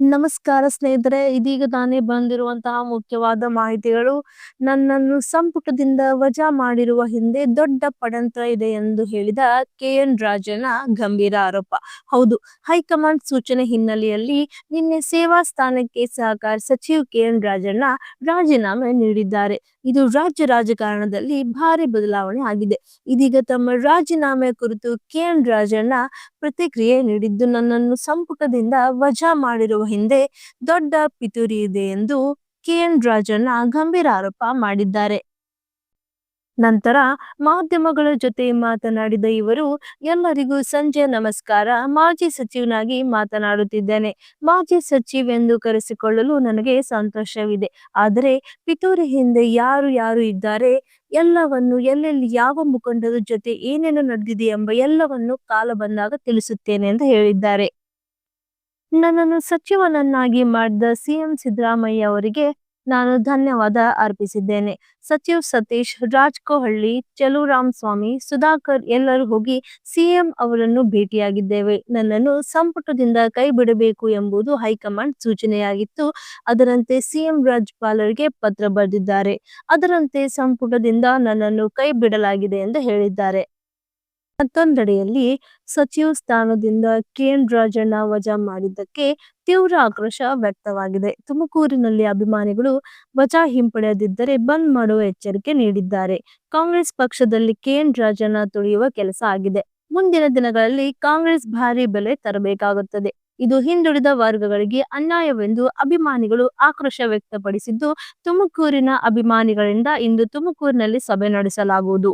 ನಮಸ್ಕಾರ ಸ್ನೇಹಿತರೆ, ಇದೀಗ ತಾನೇ ಬಂದಿರುವಂತಹ ಮುಖ್ಯವಾದ ಮಾಹಿತಿಗಳು. ನನ್ನನ್ನು ಸಂಪುಟದಿಂದ ವಜಾ ಮಾಡಿರುವ ಹಿಂದೆ ದೊಡ್ಡ ಪಡಂತ್ರ ಇದೆ ಎಂದು ಹೇಳಿದ ಕೆ ಎನ್ ರಾಜನ ಗಂಭೀರ ಆರೋಪ. ಹೌದು, ಹೈಕಮಾಂಡ್ ಸೂಚನೆ ಹಿನ್ನೆಲೆಯಲ್ಲಿ ನಿನ್ನೆ ಸೇವಾ ಸ್ಥಾನಕ್ಕೆ ಸಹಕಾರ ಸಚಿವ ಕೆ ಎನ್ ರಾಜಣ್ಣ ರಾಜೀನಾಮೆ ನೀಡಿದ್ದಾರೆ. ಇದು ರಾಜ್ಯ ರಾಜಕಾರಣದಲ್ಲಿ ಭಾರಿ ಬದಲಾವಣೆ ಆಗಿದೆ. ಇದೀಗ ತಮ್ಮ ರಾಜೀನಾಮೆ ಕುರಿತು ಕೆ ಎನ್ ರಾಜಣ್ಣ ಪ್ರತಿಕ್ರಿಯೆ ನೀಡಿದ್ದು ನನ್ನನ್ನು ಸಂಪುಟದಿಂದ ವಜಾ ಮಾಡಿರುವ ಹಿಂದೆ ದೊಡ್ಡ ಪಿತೂರಿ ಇದೆ ಎಂದು ಕೆ ಎನ್ ರಾಜಣ್ಣ ಗಂಭೀರ ಆರೋಪ ಮಾಡಿದ್ದಾರೆ. ನಂತರ ಮಾಧ್ಯಮಗಳ ಜೊತೆ ಮಾತನಾಡಿದ ಇವರು, ಎಲ್ಲರಿಗೂ ಸಂಜೆ ನಮಸ್ಕಾರ. ಮಾಜಿ ಸಚಿವನಾಗಿ ಮಾತನಾಡುತ್ತಿದ್ದೇನೆ. ಮಾಜಿ ಎಂದು ಕರೆಸಿಕೊಳ್ಳಲು ನನಗೆ ಸಂತೋಷವಿದೆ. ಆದರೆ ಪಿತೂರಿ ಹಿಂದೆ ಯಾರು ಯಾರು ಇದ್ದಾರೆ, ಎಲ್ಲವನ್ನು ಎಲ್ಲೆಲ್ಲಿ ಯಾವ ಮುಖಂಡರ ಜೊತೆ ಏನೇನು ನಡೆದಿದೆ ಎಂಬ ಎಲ್ಲವನ್ನು ಕಾಲ ಬಂದಾಗ ತಿಳಿಸುತ್ತೇನೆ ಎಂದು ಹೇಳಿದ್ದಾರೆ. ನನ್ನನ್ನು ಸಚಿವನನ್ನಾಗಿ ಮಾಡಿದ ಸಿಎಂ ಸಿದ್ದರಾಮಯ್ಯ ಅವರಿಗೆ ನಾನು ಧನ್ಯವಾದ ಅರ್ಪಿಸಿದ್ದೇನೆ. ಸಚಿವ್ ಸತೀಶ್ ರಾಜ್ಕೋಹಳ್ಳಿ ಚಲುರಾಮ್ ಸ್ವಾಮಿ ಸುಧಾಕರ್ ಎಲ್ಲರೂ ಹೋಗಿ ಸಿಎಂ ಅವರನ್ನು ಭೇಟಿಯಾಗಿದ್ದೇವೆ. ನನ್ನನ್ನು ಸಂಪುಟದಿಂದ ಕೈ ಬಿಡಬೇಕು ಎಂಬುದು ಹೈಕಮಾಂಡ್ ಸೂಚನೆಯಾಗಿತ್ತು. ಅದರಂತೆ ಸಿಎಂ ರಾಜ್ಯಪಾಲರಿಗೆ ಪತ್ರ ಬರೆದಿದ್ದಾರೆ. ಅದರಂತೆ ಸಂಪುಟದಿಂದ ನನ್ನನ್ನು ಕೈ ಬಿಡಲಾಗಿದೆ ಎಂದು ಹೇಳಿದ್ದಾರೆ. ಮತ್ತೊಂದೆಡೆಯಲ್ಲಿ ಸಚಿವ ಸ್ಥಾನದಿಂದ ಕೆಎನ್ ರಾಜಣ್ಣ ವಜಾ ಮಾಡಿದ್ದಕ್ಕೆ ತೀವ್ರ ಆಕ್ರೋಶ ವ್ಯಕ್ತವಾಗಿದೆ. ತುಮಕೂರಿನಲ್ಲಿ ಅಭಿಮಾನಿಗಳು ವಜಾ ಹಿಂಪಡೆಯದಿದ್ದರೆ ಬಂದ್ ಮಾಡುವ ಎಚ್ಚರಿಕೆ ನೀಡಿದ್ದಾರೆ. ಕಾಂಗ್ರೆಸ್ ಪಕ್ಷದಲ್ಲಿ ಕೆಎನ್ ರಾಜಣ್ಣ ತುಳಿಯುವ ಕೆಲಸ ಆಗಿದೆ. ಮುಂದಿನ ದಿನಗಳಲ್ಲಿ ಕಾಂಗ್ರೆಸ್ ಭಾರಿ ಬೆಲೆ ತರಬೇಕಾಗುತ್ತದೆ. ಇದು ಹಿಂದುಳಿದ ವರ್ಗಗಳಿಗೆ ಅನ್ಯಾಯವೆಂದು ಅಭಿಮಾನಿಗಳು ಆಕ್ರೋಶ ವ್ಯಕ್ತಪಡಿಸಿದ್ದು, ತುಮಕೂರಿನ ಅಭಿಮಾನಿಗಳಿಂದ ಇಂದು ತುಮಕೂರಿನಲ್ಲಿ ಸಭೆ ನಡೆಸಲಾಗುವುದು.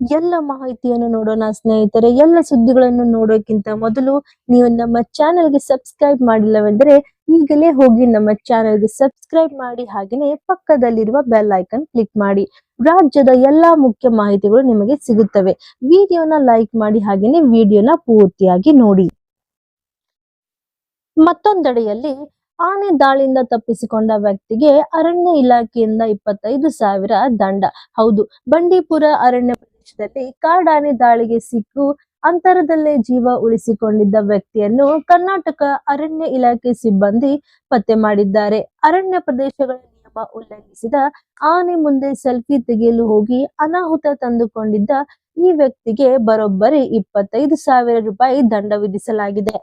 ಎಲ್ಲ ಮಾಹಿತಿಯನ್ನು ನೋಡೋಣ ಸ್ನೇಹಿತರೆ, ಎಲ್ಲ ಸುದ್ದಿಗಳನ್ನು ನೋಡೋಕ್ಕಿಂತ ಮೊದಲು ನೀವು ನಮ್ಮ ಚಾನೆಲ್ಗೆ ಸಬ್ಸ್ಕ್ರೈಬ್ ಮಾಡಿಲ್ಲವೆಂದರೆ ಈಗಲೇ ಹೋಗಿ ನಮ್ಮ ಚಾನೆಲ್ಗೆ ಸಬ್ಸ್ಕ್ರೈಬ್ ಮಾಡಿ ಹಾಗೆಯೇ ಪಕ್ಕದಲ್ಲಿರುವ ಬೆಲ್ ಐಕನ್ ಕ್ಲಿಕ್ ಮಾಡಿ. ರಾಜ್ಯದ ಎಲ್ಲಾ ಮುಖ್ಯ ಮಾಹಿತಿಗಳು ನಿಮಗೆ ಸಿಗುತ್ತವೆ. ವಿಡಿಯೋನ ಲೈಕ್ ಮಾಡಿ ಹಾಗೆಯೇ ವಿಡಿಯೋನ ಪೂರ್ತಿಯಾಗಿ ನೋಡಿ. ಮತ್ತೊಂದೆಡೆಯಲ್ಲಿ ಆನೆ ದಾಳಿಯಿಂದ ತಪ್ಪಿಸಿಕೊಂಡ ವ್ಯಕ್ತಿಗೆ ಅರಣ್ಯ ಇಲಾಖೆಯಿಂದ ಇಪ್ಪತ್ತೈದು ಸಾವಿರ ದಂಡ. ಹೌದು, ಬಂಡೀಪುರ ಅರಣ್ಯ ಪ್ರದೇಶದಲ್ಲಿ ಕಾಡಾನೆ ದಾಳಿಗೆ ಸಿಕ್ಕು ಅಂತರದಲ್ಲೇ ಜೀವ ಉಳಿಸಿಕೊಂಡಿದ್ದ ವ್ಯಕ್ತಿಯನ್ನು ಕರ್ನಾಟಕ ಅರಣ್ಯ ಇಲಾಖೆ ಸಿಬ್ಬಂದಿ ಪತ್ತೆ ಮಾಡಿದ್ದಾರೆ. ಅರಣ್ಯ ಪ್ರದೇಶಗಳ ನಿಯಮ ಉಲ್ಲಂಘಿಸಿದ ಆನೆ ಮುಂದೆ ಸೆಲ್ಫಿ ತೆಗೆಯಲು ಹೋಗಿ ಅನಾಹುತ ತಂದುಕೊಂಡಿದ್ದ ಈ ವ್ಯಕ್ತಿಗೆ ಬರೋಬ್ಬರಿ ಇಪ್ಪತ್ತೈದು ಸಾವಿರ ರೂಪಾಯಿ ದಂಡ ವಿಧಿಸಲಾಗಿದೆ.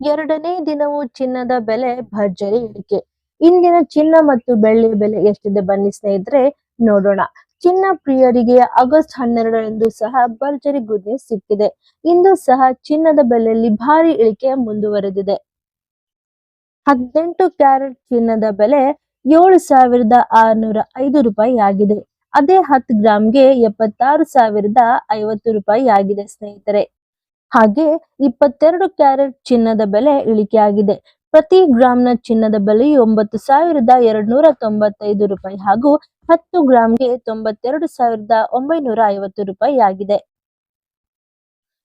ಎರಡನೇ ದಿನವೂ ಚಿನ್ನದ ಬೆಲೆ ಭರ್ಜರಿ ಇಳಿಕೆ ಇಂದಿನ ಚಿನ್ನ ಮತ್ತು ಬೆಳ್ಳಿ ಬೆಲೆ ಎಷ್ಟಿದೆ ಬನ್ನಿ ಸ್ನೇಹಿತರೆ, ನೋಡೋಣ. ಚಿನ್ನ ಪ್ರಿಯರಿಗೆ ಆಗಸ್ಟ್ ಹನ್ನೆರಡರಂದು ಸಹ ಭರ್ಜರಿ ಗುಡ್ ನ್ಯೂಸ್ ಸಿಕ್ಕಿದೆ. ಇಂದು ಸಹ ಚಿನ್ನದ ಬೆಲೆಯಲ್ಲಿ ಭಾರಿ ಇಳಿಕೆ ಮುಂದುವರೆದಿದೆ. ಹದಿನೆಂಟು ಕ್ಯಾರೆಟ್ ಚಿನ್ನದ ಬೆಲೆ ಏಳು ಸಾವಿರದ ಆರುನೂರ ಐದು ರೂಪಾಯಿ ಆಗಿದೆ ಅದೇ ಹತ್ತು ಗ್ರಾಮ್ಗೆ ಎಪ್ಪತ್ತಾರು ಸಾವಿರದ ಐವತ್ತು ರೂಪಾಯಿ ಆಗಿದೆ ಸ್ನೇಹಿತರೆ. ಹಾಗೆ ಇಪ್ಪತ್ತೆರಡು ಕ್ಯಾರೆಟ್ ಚಿನ್ನದ ಬೆಲೆ ಇಳಿಕೆ ಆಗಿದೆ ಪ್ರತಿ ಗ್ರಾಂನ ಚಿನ್ನದ ಬೆಲೆ ಒಂಬತ್ತು ಸಾವಿರದ ಎರಡ್ನೂರ ತೊಂಬತ್ತೈದು ರೂಪಾಯಿ ಹಾಗೂ ಹತ್ತು ಗ್ರಾಂಗೆ ತೊಂಬತ್ತೆರಡು ಸಾವಿರದ ಒಂಬೈನೂರ ಐವತ್ತು ರೂಪಾಯಿ ಆಗಿದೆ.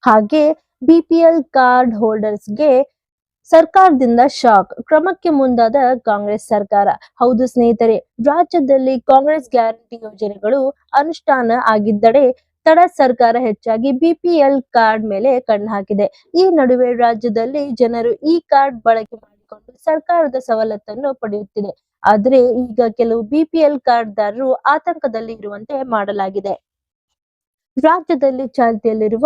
ಹಾಗೆ ಬಿಪಿಎಲ್ ಕಾರ್ಡ್ ಹೋಲ್ಡರ್ಸ್ಗೆ ಸರ್ಕಾರದಿಂದ ಶಾಕ್ ಕ್ರಮಕ್ಕೆ ಮುಂದಾದ ಕಾಂಗ್ರೆಸ್ ಸರ್ಕಾರ. ಹೌದು ಸ್ನೇಹಿತರೆ, ರಾಜ್ಯದಲ್ಲಿ ಕಾಂಗ್ರೆಸ್ ಗ್ಯಾರಂಟಿ ಯೋಜನೆಗಳು ಅನುಷ್ಠಾನ ಆಗಿದ್ದರೆ ತಡ ಸರ್ಕಾರ ಹೆಚ್ಚಾಗಿ ಬಿಪಿಎಲ್ ಕಾರ್ಡ್ ಮೇಲೆ ಕಣ್ಣು ಹಾಕಿದೆ. ಈ ನಡುವೆ ರಾಜ್ಯದಲ್ಲಿ ಜನರು ಈ ಕಾರ್ಡ್ ಬಳಕೆ ಮಾಡಿಕೊಂಡು ಸರ್ಕಾರದ ಸವಲತ್ತನ್ನು ಪಡೆಯುತ್ತಿದೆ. ಆದರೆ ಈಗ ಕೆಲವು ಬಿಪಿಎಲ್ ಕಾರ್ಡ್ದಾರರು ಆತಂಕದಲ್ಲಿ ಇರುವಂತೆ ಮಾಡಲಾಗಿದೆ. ರಾಜ್ಯದಲ್ಲಿ ಚಾಲ್ತಿಯಲ್ಲಿರುವ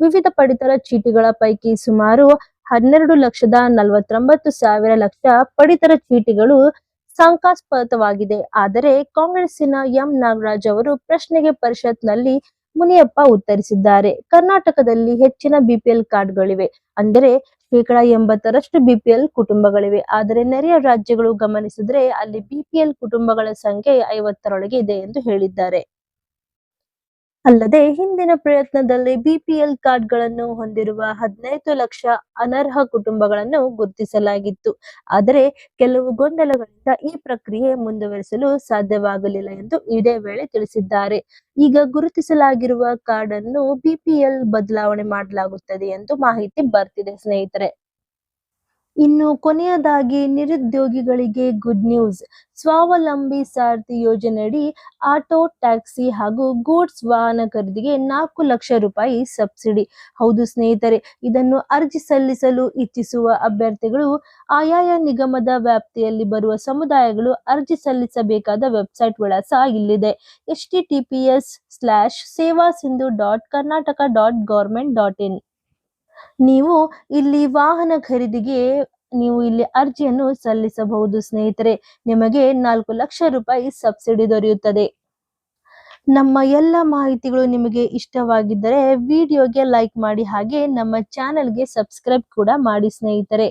ವಿವಿಧ ಪಡಿತರ ಚೀಟಿಗಳ ಪೈಕಿ ಸುಮಾರು ಹನ್ನೆರಡು ಲಕ್ಷದ ನಲವತ್ತೊಂಬತ್ತು ಸಾವಿರ ಲಕ್ಷ ಪಡಿತರ ಚೀಟಿಗಳು ಶಂಕಾಸ್ಪದವಾಗಿದೆ ಆದರೆ ಕಾಂಗ್ರೆಸ್ಸಿನ ಎಂ ನಾಗರಾಜ್ ಅವರು ಪ್ರಶ್ನೆಗೆ ಪರಿಷತ್ನಲ್ಲಿ ಮುನಿಯಪ್ಪ ಉತ್ತರಿಸಿದ್ದಾರೆ. ಕರ್ನಾಟಕದಲ್ಲಿ ಹೆಚ್ಚಿನ ಬಿಪಿಎಲ್ ಕಾರ್ಡ್ಗಳಿವೆ. ಅಂದರೆ ಶೇಕಡಾ ಎಂಬತ್ತರಷ್ಟು ಬಿಪಿಎಲ್ ಕುಟುಂಬಗಳಿವೆ. ಆದರೆ ನೆರೆಯ ರಾಜ್ಯಗಳು ಗಮನಿಸಿದ್ರೆ ಅಲ್ಲಿ ಬಿಪಿಎಲ್ ಕುಟುಂಬಗಳ ಸಂಖ್ಯೆ ಐವತ್ತರೊಳಗೆ ಇದೆ ಎಂದು ಹೇಳಿದ್ದಾರೆ. ಅಲ್ಲದೆ ಹಿಂದಿನ ಪ್ರಯತ್ನದಲ್ಲಿ ಬಿಪಿಎಲ್ ಕಾರ್ಡ್ಗಳನ್ನು ಹೊಂದಿರುವ ಹದಿನೈದು ಲಕ್ಷ ಅನರ್ಹ ಕುಟುಂಬಗಳನ್ನು ಗುರುತಿಸಲಾಗಿತ್ತು. ಆದರೆ ಕೆಲವು ಗೊಂದಲಗಳಿಂದ ಈ ಪ್ರಕ್ರಿಯೆ ಮುಂದುವರಿಸಲು ಸಾಧ್ಯವಾಗಲಿಲ್ಲ ಎಂದು ಇದೇ ವೇಳೆ ತಿಳಿಸಿದ್ದಾರೆ. ಈಗ ಗುರುತಿಸಲಾಗಿರುವ ಕಾರ್ಡ್ ಅನ್ನು ಬಿಪಿಎಲ್ ಬದಲಾವಣೆ ಮಾಡಲಾಗುತ್ತದೆ ಎಂದು ಮಾಹಿತಿ ಬರ್ತಿದೆ ಸ್ನೇಹಿತರೆ. ಇನ್ನು ಕೊನೆಯದಾಗಿ ನಿರುದ್ಯೋಗಿಗಳಿಗೆ ಗುಡ್ ನ್ಯೂಸ್ ಸ್ವಾವಲಂಬಿ ಸಾರಥಿ ಯೋಜನೆಯಡಿ ಆಟೋ, ಟ್ಯಾಕ್ಸಿ ಹಾಗೂ ಗೂಡ್ಸ್ ವಾಹನ ಖರೀದಿಗೆ ನಾಲ್ಕು ಲಕ್ಷ ರೂಪಾಯಿ ಸಬ್ಸಿಡಿ. ಹೌದು ಸ್ನೇಹಿತರೆ, ಇದನ್ನು ಅರ್ಜಿ ಸಲ್ಲಿಸಲು ಇಚ್ಛಿಸುವ ಅಭ್ಯರ್ಥಿಗಳು ಆಯಾಯ ನಿಗಮದ ವ್ಯಾಪ್ತಿಯಲ್ಲಿ ಬರುವ ಸಮುದಾಯಗಳು ಅರ್ಜಿ ಸಲ್ಲಿಸಬೇಕಾದ ವೆಬ್ಸೈಟ್ ವಿಳಾಸ ಇಲ್ಲಿದೆ. H T T P S slash Seva Sindhu dot Karnataka dot government dot in. ನೀವು ಇಲ್ಲಿ ವಾಹನ ಖರೀದಿಗೆ ನೀವು ಇಲ್ಲಿ ಅರ್ಜಿಯನ್ನು ಸಲ್ಲಿಸಬಹುದು, ಸ್ನೇಹಿತರೆ. ನಿಮಗೆ ನಾಲ್ಕು ಲಕ್ಷ ರೂಪಾಯಿ ಸಬ್ಸಿಡಿ ದೊರೆಯುತ್ತದೆ. ನಮ್ಮ ಎಲ್ಲ ಮಾಹಿತಿಗಳು ನಿಮಗೆ ಇಷ್ಟವಾಗಿದ್ದರೆ, ವಿಡಿಯೋಗೆ ಲೈಕ್ ಮಾಡಿ ಹಾಗೆ ನಮ್ಮ ಚಾನೆಲ್ಗೆ ಸಬ್ಸ್ಕ್ರೈಬ್ ಕೂಡ ಮಾಡಿ, ಸ್ನೇಹಿತರೆ.